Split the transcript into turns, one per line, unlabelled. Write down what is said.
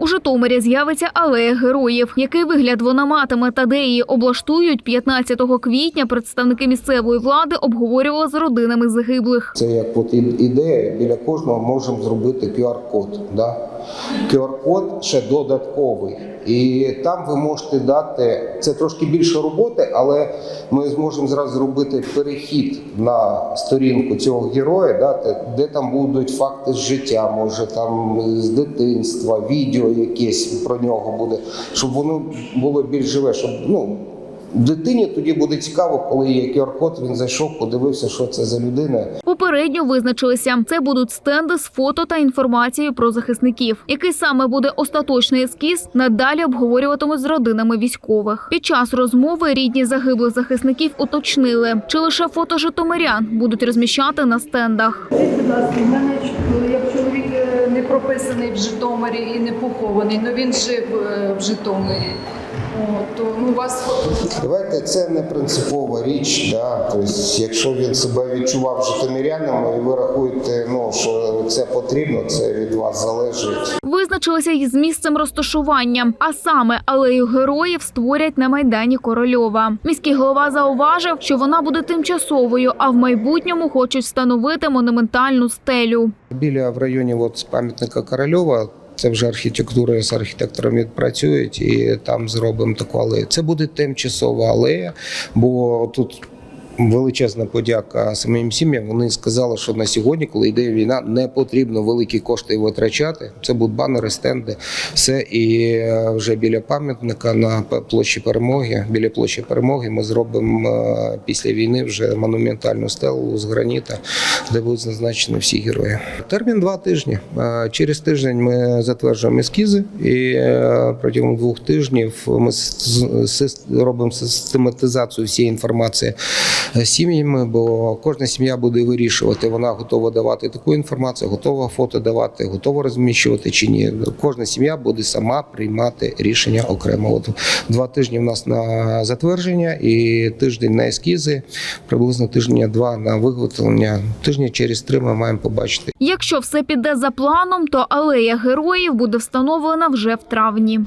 У Житомирі з'явиться алея героїв. Який вигляд вона матиме та де її облаштують 15 квітня. Представники місцевої влади обговорювали з родинами загиблих.
Це як от ідея, біля кожного можемо зробити QR-код. Да? QR-код ще додатковий. І там ви можете дати це трошки більше роботи, але ми зможемо зразу зробити перехід на сторінку цього героя, да, де- де там будуть факти з життя, може там з дитинства, відео якесь про нього буде, щоб воно було більш живе, щоб ну. Дитині тоді буде цікаво, коли є QR-код, він зайшов, подивився, що це за людина,
Попередньо визначилися. Це будуть стенди з фото та інформацією про захисників. Який саме буде остаточний ескіз, надалі обговорюватимуть з родинами військових. Під час розмови рідні загиблих захисників уточнили, чи лише фото житомирян будуть розміщати на стендах.
Як чоловік е, не прописаний в Житомирі і не похований, але він жив е, в Житомирі. То ну, у вас
Давайте це не принципова річ. Да? Тобто, якщо він себе відчував житомирянином, і ви рахуєте, ну що це потрібно, це від вас залежить.
Визначилися й з місцем розташування, а саме алею героїв створять на майдані Корольова. Міський голова зауважив, що вона буде тимчасовою, а в майбутньому хочуть встановити монументальну стелю.
Біля в районі от, пам'ятника Корольова. Це вже архітектура з архітектором відпрацюють і там зробимо таку алею. Це буде тимчасова алея, бо тут величезна подяка самим сім'ям. Вони сказали, що на сьогодні, коли йде війна, не потрібно великі кошти витрачати. Це будуть банери, стенди, все. І е, вже біля пам'ятника на площі перемоги. Біля площі перемоги ми зробимо е, після війни вже монументальну стелу з граніта, де будуть зазначені всі герої. Термін два тижні. Е, Через тиждень ми затверджуємо ескізи, і протягом двох тижнів ми робимо систематизацію всієї інформації сім'ями, бо кожна сім'я буде вирішувати, вона готова давати таку інформацію, готова фото давати, готова розміщувати чи ні. Кожна сім'я буде сама приймати рішення окремо. От два тижні в нас на затвердження і тиждень на ескізи, приблизно тижня два на виготовлення. Тижня через три ми маємо побачити.
Якщо все піде за планом, то алея героїв буде встановлена вже в травні.